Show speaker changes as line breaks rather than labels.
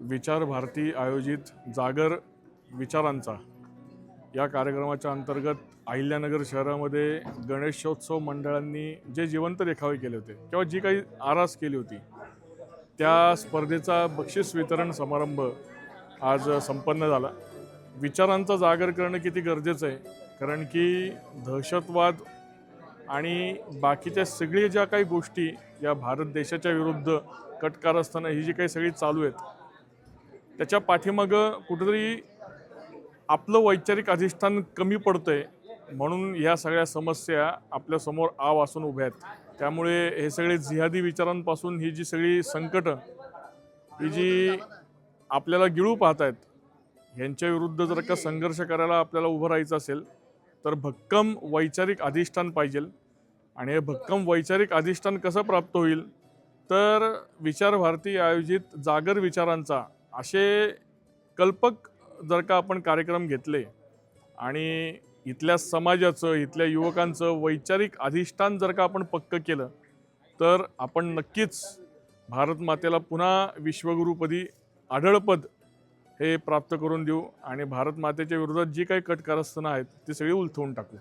विचार भारती आयोजित जागर विचारांचा. या कार्यक्रमाच्या अंतर्गत अहिल्यानगर शहरामध्ये गणेशोत्सव मंडळांनी जे जिवंत रेखावे केले होते किंवा जी काही आरास केली होती त्या स्पर्धेचा बक्षीस वितरण समारंभ आज संपन्न झाला. विचारांचा जागर करणं किती गरजेचं आहे? कारण की दहशतवाद आणि बाकीच्या सगळी ज्या काही गोष्टी या भारत देशाच्या विरुद्ध कटकार असताना ही जी काही सगळी चालू आहेत त्याच्या पाठीमागं कुठेतरी आपलं वैचारिक अधिष्ठान कमी पडतंय म्हणून ह्या सगळ्या समस्या आपल्यासमोर आव असून उभ्या आहेत. त्यामुळे हे सगळे जिहादी विचारांपासून ही जी सगळी संकटं ही जी आपल्याला गिळू पाहत आहेत ह्यांच्या विरुद्ध जर का संघर्ष करायला आपल्याला उभं राहायचं असेल तर भक्कम वैचारिक अधिष्ठान पाहिजे. आणि हे भक्कम वैचारिक अधिष्ठान कसं प्राप्त होईल? तर विचार भारती आयोजित जागर विचारांचा असे कल्पक जर का आपण कार्यक्रम घेतले आणि इथल्या समाजाचं इथल्या युवकांचं वैचारिक अधिष्ठान जर का आपण पक्क केलं तर आपण नक्कीच भारत मातेला पुन्हा विश्वगुरुपदी आढळपद हे प्राप्त करून देऊ आणि भारत मातेच्या विरोधात जी काही कटकारस्थानं आहेत ती सगळी उलथवून टाकू.